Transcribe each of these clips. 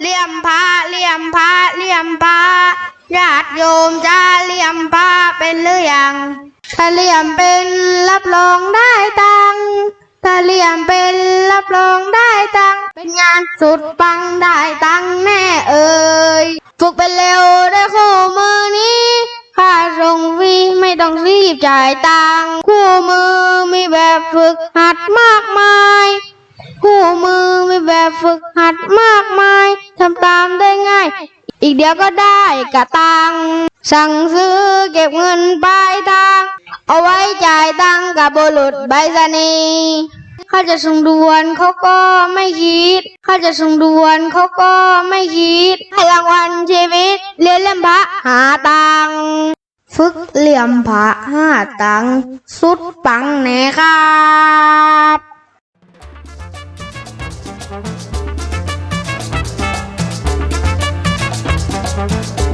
เลี่ยมพระเลี่ยมพระเลี่ยมพระญาติโยมจะเลี่ยมพระเป็นหรือยังถ้าเลี่ยมเป็นรับรองได้ตังถ้าเลี่ยมเป็นรับรองได้ตังเป็นงานสุดปังได้ตังแน่เอ่ยฝึกไปเร็ว อีกเดียวก็ได้กะตัง สั่งซื้อเก็บเงินปลายทาง เอาไว้จ่ายตังกับบุรุษไปรษณีย์เขาจะส่งดวนเขาก็ไม่คิดเขาจะส่งดวนเขาก็ไม่คิด ให้รางวัลชีวิตเรียนเล่มพระหาตัง ฝึกเหลี่ยมพระหาตัง สุดปังแน่ครับ Thank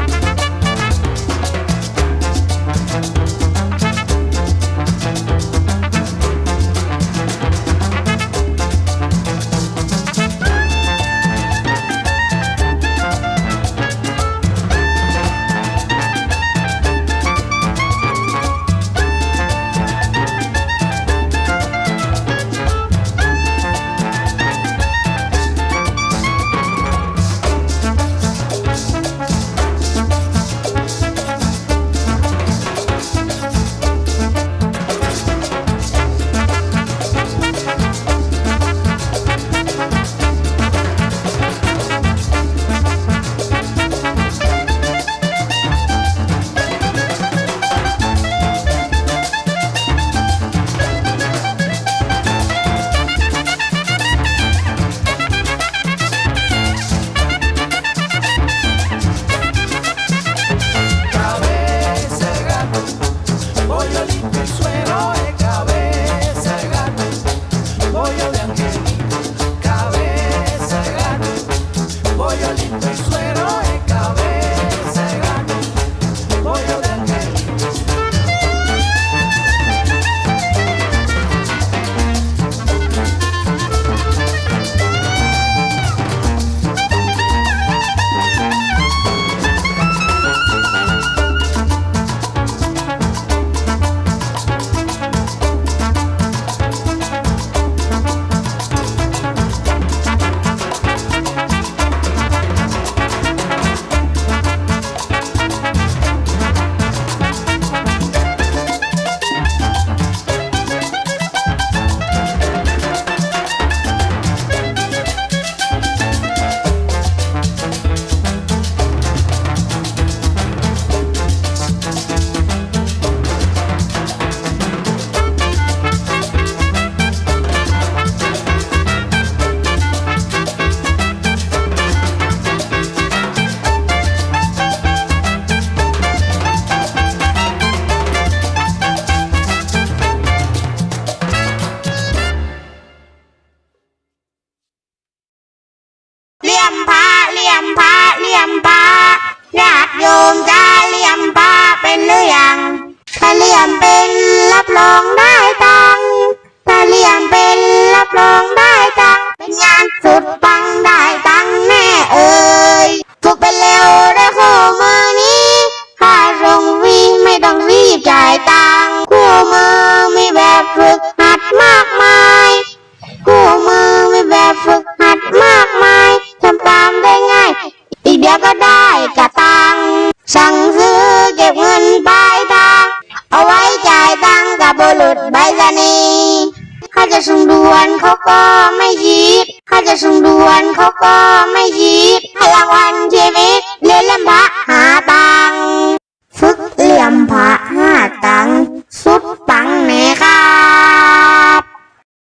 ข้าจะส่งดวนเขาก็ไม่ยิดข้าจะส่งดวนเขาก็ไม่ยิบพลังวันชีวิตเลื่อนลำบาก